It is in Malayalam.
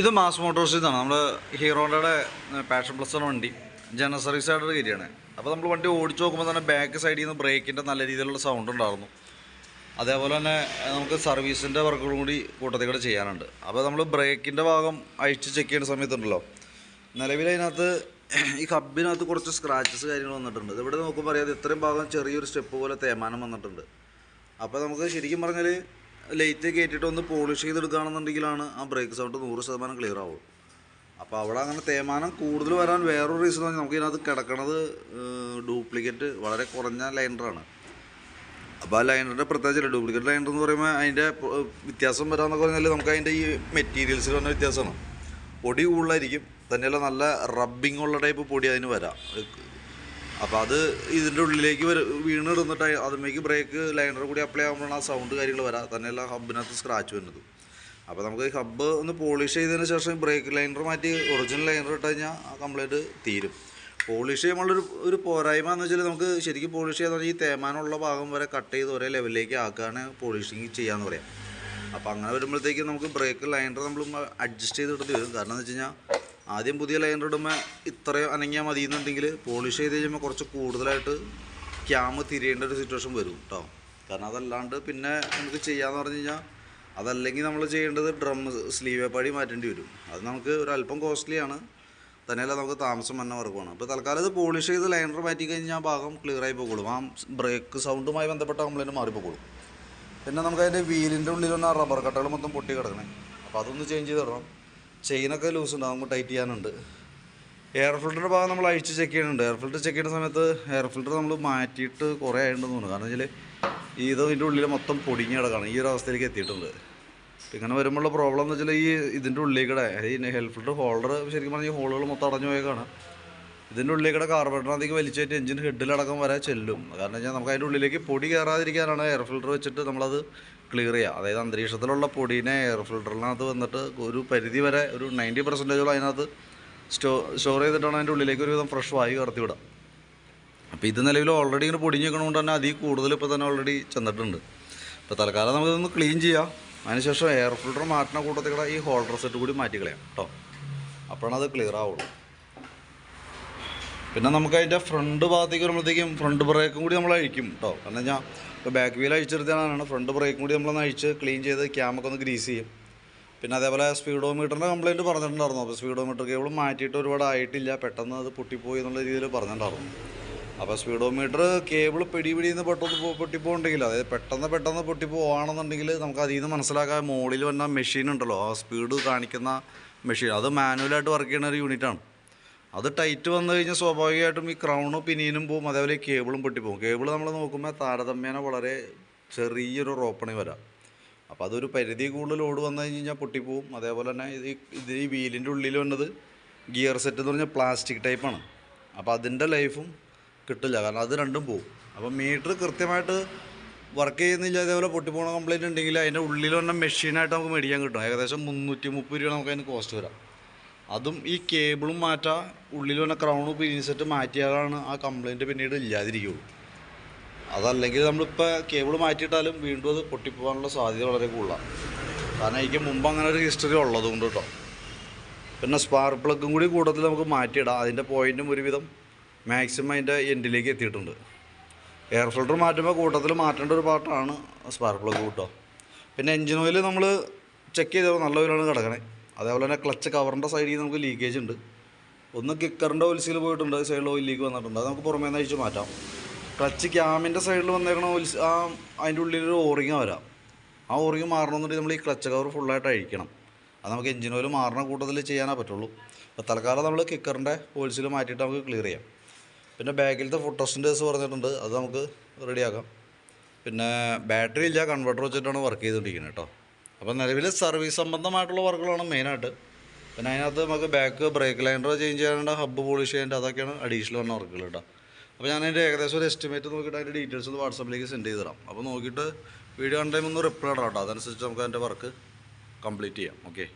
ഇത് മാസ് മോട്ടോഴ്സിൽ നിന്നാണ് നമ്മൾ ഹീറോയുടെ പാഷൻ പ്ലസ് വണ്ടി ജനറൽ സർവീസ് ആയിട്ട് കയറ്റിയാണ് അപ്പോൾ നമ്മൾ വണ്ടി ഓടിച്ചു നോക്കുമ്പോൾ തന്നെ ബാക്ക് സൈഡിൽ നിന്ന് ബ്രേക്കിന്റെ നല്ല രീതിയിലുള്ള സൗണ്ട് ഉണ്ടായിരുന്നു. അതേപോലെ തന്നെ നമുക്ക് സർവീസിന്റെ വർക്കുകളും കൂടി കൂട്ടത്തിൽ കൂടെ ചെയ്യാനുണ്ട്. അപ്പോൾ നമ്മൾ ബ്രേക്കിന്റെ ഭാഗം അഴിച്ച് ചെക്ക് ചെയ്യുന്ന സമയത്തുണ്ടല്ലോ. നിലവിൽ അതിനകത്ത് ഈ ഹബിനകത്ത് കുറച്ച് സ്ക്രാച്ചസ് കാര്യങ്ങൾ വന്നിട്ടുണ്ട്. ഇവിടെ നോക്കുമ്പോൾ അറിയാതെ ഇത്രയും ഭാഗം ചെറിയൊരു സ്റ്റെപ്പ് പോലെ തേമാനം വന്നിട്ടുണ്ട്. അപ്പോൾ നമുക്ക് ശരിക്കും പറഞ്ഞാൽ ലൈറ്റ് കയറ്റിയിട്ട് ഒന്ന് പോളിഷ് ചെയ്തെടുക്കുകയാണെന്നുണ്ടെങ്കിലാണ് ആ ബ്രേക്ക് സൗണ്ട് നൂറ് ശതമാനം ക്ലിയർ ആവുള്ളൂ. അപ്പോൾ അവിടെ അങ്ങനെ തേമാനം കൂടുതൽ വരാൻ വേറൊരു റീസൺ പറഞ്ഞാൽ നമുക്ക് ഇതിനകത്ത് കിടക്കണത് ഡ്യൂപ്ലിക്കേറ്റ് വളരെ കുറഞ്ഞ ലൈനറാണ് അപ്പോൾ ആ ലൈനറിന്റെ പ്രത്യേകിച്ച് ഡ്യൂപ്ലിക്കേറ്റ് ലൈനർ എന്ന് പറയുമ്പോൾ അതിന്റെ വ്യത്യാസം വരാമെന്നൊക്കെ പറഞ്ഞാൽ നമുക്ക് അതിന്റെ ഈ മെറ്റീരിയൽസിൽ വന്ന വ്യത്യാസമാണ്. പൊടി കൂടുതലായിരിക്കും. തന്നെയല്ല നല്ല റബ്ബിംഗ് ഉള്ള ടൈപ്പ് പൊടി അതിന് വരാം. അപ്പോൾ അത് ഇതിന്റെ ഉള്ളിലേക്ക് വര വീണിടുന്നിട്ട് അതിലേക്ക് ബ്രേക്ക് ലൈനർ കൂടി അപ്ലൈ ആകുമ്പോഴാണ് ആ സൗണ്ട് കാര്യങ്ങൾ വരാം തന്നെയല്ല ഹബിനകത്ത് സ്ക്രാച്ച് വരുന്നത്. അപ്പോൾ നമുക്ക് ഈ ഹബ്ബ് ഒന്ന് പോളിഷ് ചെയ്തതിന് ശേഷം ബ്രേക്ക് ലൈനർ മാറ്റി ഒറിജിനൽ ലൈനർ ഇട്ട് കഴിഞ്ഞാൽ കംപ്ലീറ്റ് തീരും. പോളിഷ് ചെയ്യുമ്പോഴൊരു ഒരു പോരായ്മ എന്ന് വെച്ചാൽ നമുക്ക് ശരിക്കും പോളിഷ് ചെയ്യാന്ന് പറഞ്ഞാൽ ഈ തേമാനുള്ള ഭാഗം വരെ കട്ട് ചെയ്ത് ഒരേ ലെവലിലേക്ക് ആക്കുകയാണ് പോളിഷിങ് ചെയ്യാന്ന് പറയാം. അപ്പോൾ അങ്ങനെ വരുമ്പോഴത്തേക്കും നമുക്ക് ബ്രേക്ക് ലൈനർ നമ്മൾ അഡ്ജസ്റ്റ് ചെയ്ത് ഇടേണ്ടി വരും കാരണം എന്ന് വെച്ച് കഴിഞ്ഞാൽ ആദ്യം പുതിയ ലൈനർ ഇടുമ്പോൾ ഇത്രയും അനങ്ങിയാൽ മതി എന്നുണ്ടെങ്കിൽ പോളിഷ് ചെയ്ത് കഴിയുമ്പോൾ കുറച്ച് കൂടുതലായിട്ട് ക്യാമ് തിരിയേണ്ട ഒരു സിറ്റുവേഷൻ വരും കേട്ടോ കാരണം അതല്ലാണ്ട് പിന്നെ നമുക്ക് ചെയ്യാമെന്ന് പറഞ്ഞു കഴിഞ്ഞാൽ അതല്ലെങ്കിൽ നമ്മൾ ചെയ്യേണ്ടത് ഡ്രം സ്ലീവ് പാടി മാറ്റേണ്ടി വരും. അത് നമുക്ക് ഒരു അല്പം കോസ്റ്റ്ലിയാണ് തന്നെയല്ല നമുക്ക് താമസം വന്ന വർക്കുമാണ് അപ്പോൾ തൽക്കാലം ഇത് പോളിഷ് ചെയ്ത് ലൈനർ മാറ്റി കഴിഞ്ഞാൽ ആ ഭാഗം ക്ലിയർ ആയി പോകുള്ളൂ ആ ബ്രേക്ക് സൗണ്ടുമായി ബന്ധപ്പെട്ട കംപ്ലൈന്റ് മാറിപ്പോകുള്ളൂ പിന്നെ നമുക്ക് അതിന്റെ വീലിന്റെ ഉള്ളിൽ ആ റബ്ബർ കട്ടകൾ മൊത്തം പൊട്ടി കിടക്കണേ. അപ്പോൾ അതൊന്ന് ചേഞ്ച് ചെയ്ത് തരണം ചെയിനൊക്കെ ലൂസ് ഉണ്ട് നമുക്ക് ടൈറ്റ് ചെയ്യാനുണ്ട്. എയർ ഫിൽറ്ററിന്റെ ഭാഗം നമ്മൾ അഴിച്ച് ചെക്ക് ചെയ്യുന്നുണ്ട്. എയർ ഫിൽറ്റർ ചെക്ക് ചെയ്യുന്ന സമയത്ത് എയർ ഫിൽറ്റർ നമ്മൾ മാറ്റിയിട്ട് കുറേ ആയിട്ടുണ്ടെന്ന് തോന്നുന്നു. കാരണം വെച്ചാൽ ഇത് ഇതിന്റെ ഉള്ളിൽ മൊത്തം പൊടിഞ്ഞ് കിടക്കുകയാണ് ഈ ഒരു അവസ്ഥയിലേക്ക് എത്തിയിട്ടുണ്ട്. ഇങ്ങനെ വരുമ്പോഴുള്ള പ്രോബ്ലം എന്ന് വെച്ചാൽ ഈ ഇതിന്റെ ഉള്ളിലേക്കൂടെ ഈ ഹെൽത്ത് ഫിൽറ്റർ ഹോൾഡർ ശരിക്കും പറഞ്ഞാൽ ഈ ഹോളുകൾ മൊത്തം അടഞ്ഞു പോയേക്കാണ്. ഇതിന്റെ ഉള്ളിലേക്കൂടെ കാർബണത്തേക്ക് വലിച്ചേറ്റ് എഞ്ചിൻ ഹെഡിലടക്കം വരെ ചെല്ലും. കാരണം വെച്ചാൽ നമുക്ക് അതിന്റെ ഉള്ളിലേക്ക് പൊടി കയറാതിരിക്കാനാണ് എയർ ഫിൽറ്റർ വെച്ചിട്ട് നമ്മളത് ക്ലിയർ ചെയ്യുക അതായത് അന്തരീക്ഷത്തിലുള്ള പൊടീനെ എയർ ഫിൽറ്ററിനകത്ത് വന്നിട്ട് ഒരു പരിധി വരെ ഒരു നയന്റി പെർസെന്റേജോളം അതിനകത്ത് സ്റ്റോ സ്റ്റോർ ചെയ്തിട്ടാണ് അതിന്റെ ഉള്ളിലേക്ക് ഒരുവിധം ഫ്രഷ് വായു കടത്തി വിടുക അപ്പോൾ ഇത് നിലവിൽ ഓൾറെഡി ഇങ്ങനെ പൊടിഞ്ഞ് നിൽക്കണതുകൊണ്ട് തന്നെ അതിൽ കൂടുതൽ ഇപ്പോൾ തന്നെ ഓൾറെഡി ചെന്നിട്ടുണ്ട്. അപ്പോൾ തൽക്കാലം നമുക്കിതൊന്ന് ക്ലീൻ ചെയ്യാം. അതിനുശേഷം എയർ ഫിൽട്ടർ മാറ്റണ കൂട്ടത്തിൽ ഈ ഹോൾഡർ സെറ്റ് കൂടി മാറ്റി കളയാം കേട്ടോ. അപ്പോഴാണ് അത് ക്ലിയർ ആവുള്ളൂ. പിന്നെ നമുക്ക് അതിന്റെ ഫ്രണ്ട് ഭാഗത്തേക്ക് വരുമ്പോഴത്തേക്കും ഫ്രണ്ട് ബ്രേക്കും കൂടി നമ്മൾ അഴിക്കും കേട്ടോ. കാരണം ഇപ്പോൾ ബാക്ക് വീൽ അഴിച്ചെടുത്തതാണ് ഫ്രണ്ട് ബ്രേക്കും കൂടി നമ്മളൊന്ന് അഴിച്ച് ക്ലീൻ ചെയ്ത് ക്യാമൊക്കെ ഒന്ന് ഗ്രീസ് ചെയ്യും. പിന്നെ അതേപോലെ സ്പീഡോമീറ്ററിന്റെ കംപ്ലയിന്റ് പറഞ്ഞിട്ടുണ്ടായിരുന്നു. അപ്പോൾ സ്പീഡോമീറ്റർ കേബിൾ മാറ്റിയിട്ട് ഒരുപാട് ആയിട്ടില്ല. പെട്ടെന്ന് അത് പൊട്ടിപ്പോയി എന്നുള്ള രീതിയിൽ പറഞ്ഞിട്ടുണ്ടായിരുന്നു. അപ്പോൾ സ്പീഡോമീറ്റർ കേബിൾ പിടി പിടിയെന്ന് പെട്ടെന്ന് പോ- പൊട്ടിപ്പോണ്ടെങ്കിൽ അതായത് പെട്ടെന്ന് പെട്ടെന്ന് പൊട്ടിപ്പോവാണെന്നുണ്ടെങ്കിൽ നമുക്ക് അതിൽ നിന്ന് മനസ്സിലാക്കാൻ മുകളിൽ വന്ന മെഷീൻ ഉണ്ടല്ലോ. ആ സ്പീഡ് കാണിക്കുന്ന മെഷീൻ അത് മാനുവലായിട്ട് വർക്ക് ചെയ്യുന്ന ഒരു യൂണിറ്റാണ് അത് ടൈറ്റ് വന്നു കഴിഞ്ഞാൽ സ്വാഭാവികമായിട്ടും ഈ ക്രൗണും പിനീനും പോവും. അതേപോലെ കേബിളും പൊട്ടിപ്പോവും. കേബിൾ നമ്മൾ നോക്കുമ്പോൾ താരതമ്യേന വളരെ ചെറിയൊരു റോപ്പണി വരാം. അപ്പോൾ അതൊരു പരിധി കൂടുതൽ ലോഡ് വന്നു കഴിഞ്ഞ് കഴിഞ്ഞാൽ പൊട്ടിപ്പോവും. അതേപോലെ തന്നെ ഇത് ഇത് ഈ വീലിന്റെ ഉള്ളിൽ വന്നത് ഗിയർ സെറ്റ് എന്ന് പറഞ്ഞാൽ പ്ലാസ്റ്റിക് ടൈപ്പാണ് അപ്പോൾ അതിന്റെ ലൈഫും കിട്ടില്ല. കാരണം അത് രണ്ടും പോവും. അപ്പോൾ മീറ്റർ കൃത്യമായിട്ട് വർക്ക് ചെയ്യുന്നില്ല. അതേപോലെ പൊട്ടിപ്പോണ കംപ്ലയിന്റ് ഉണ്ടെങ്കിൽ അതിന്റെ ഉള്ളിൽ വന്ന മെഷീനായിട്ട് നമുക്ക് മേടിക്കാൻ കിട്ടും. ഏകദേശം മുന്നൂറ്റി മുപ്പത് രൂപ നമുക്ക് അതിന് കോസ്റ്റ് വരാം. അതും ഈ കേബിളും മാറ്റാം ഉള്ളിൽ വന്ന ക്രൗൺ പിരിഞ്ഞിട്ട് മാറ്റിയാലാണ് ആ കംപ്ലൈന്റ് പിന്നീട് ഇല്ലാതിരിക്കുള്ളൂ അതല്ലെങ്കിൽ നമ്മളിപ്പോൾ കേബിൾ മാറ്റിയിട്ടാലും വീണ്ടും അത് പൊട്ടിപ്പോകാനുള്ള സാധ്യത വളരെ കൂടുതലാണ് കാരണം എനിക്ക് മുമ്പ് അങ്ങനെ ഒരു ഹിസ്റ്ററി ഉള്ളത് കൊണ്ട് കേട്ടോ പിന്നെ സ്പാർക്ക് പ്ലഗും കൂടി കൂടുതൽ നമുക്ക് മാറ്റിയിടാം. അതിന്റെ പോയിന്റും ഒരുവിധം മാക്സിമം അതിന്റെ എൻഡിലേക്ക് എത്തിയിട്ടുണ്ട്. എയർ ഫിൽട്ടർ മാറ്റുമ്പോൾ കൂട്ടത്തിൽ മാറ്റേണ്ട ഒരു പാർട്ടാണ് സ്പാർക്ക് പ്ലഗ് കൂട്ടോ പിന്നെ എഞ്ചിൻ ഓയിൽ നമ്മൾ ചെക്ക് ചെയ്തപ്പോൾ നല്ല ഓയിലാണ് കിടക്കണേ. അതേപോലെ തന്നെ ക്ലച്ച് കവറിന്റെ സൈഡിൽ നമുക്ക് ലീക്കേജ് ഉണ്ട്. ഒന്ന് കിക്കറിന്റെ ഒലിസിൽ പോയിട്ടുണ്ട് സൈഡിൽ ഓയിൽ ലീക്ക് വന്നിട്ടുണ്ട്. അത് നമുക്ക് പുറമേ നിന്ന് അഴിച്ച് മാറ്റാം. ക്ലച്ച് ക്യാമിന്റെ സൈഡിൽ വന്നേക്കണ ഓയിൽസ് ആ അതിന്റെ ഉള്ളിലൊരു ഓറിങ് വരാം. ആ ഓറിങ് മാറണമെന്നുണ്ടെങ്കിൽ നമ്മൾ ഈ ക്ലച്ച് കവർ ഫുള്ളായിട്ട് അഴിക്കണം. അത് നമുക്ക് എഞ്ചിൻ ഓയിൽ മാറുന്ന കൂട്ടത്തിൽ ചെയ്യാനേ പറ്റുള്ളൂ. അപ്പോൾ തൽക്കാലം നമ്മൾ കിക്കറിന്റെ ഓയിൽസിൽ മാറ്റിയിട്ട് നമുക്ക് ക്ലിയർ ചെയ്യാം. പിന്നെ ബാക്കിലത്തെ ഫുട്ടോസിന്റെ കേസ് പറഞ്ഞിട്ടുണ്ട്. അത് നമുക്ക് റെഡിയാക്കാം പിന്നെ ബാറ്ററി ഇല്ല കൺവെർട്ടർ വെച്ചിട്ടാണ് വർക്ക് ചെയ്തുകൊണ്ടിരിക്കുന്നത് കേട്ടോ അപ്പോൾ നിലവിൽ സർവീസ് സംബന്ധമായിട്ടുള്ള വർക്കുകളാണ് മെയിനായിട്ട്. പിന്നെ അതിനകത്ത് നമുക്ക് ബാക്ക് ബ്രേക്ക് ലൈനർ ചേഞ്ച് ചെയ്യാനുണ്ട് ഹബ്ബ് പോളിഷ് ചെയ്യാനുണ്ട് അതൊക്കെയാണ് അഡീഷണൽ വന്ന വർക്കുകൾ കേട്ടോ അപ്പോൾ ഞാൻ അതിന്റെ ഏകദേശം ഒരു എസ്റ്റിമേറ്റ് നോക്കിയിട്ട് അതിന്റെ ഡീറ്റെയിൽസ് ഒന്ന് വാട്സപ്പിലേക്ക് സെൻഡ് ചെയ്ത് തരാം. അപ്പോൾ നോക്കിയിട്ട് വീഡിയോ ഓൺ ടൈം ഒന്ന് റിപ്ലൈ ഇടാം കേട്ടോ അതനുസരിച്ച് നമുക്ക് അതിന്റെ വർക്ക് കംപ്ലീറ്റ് ചെയ്യാം. ഓക്കെ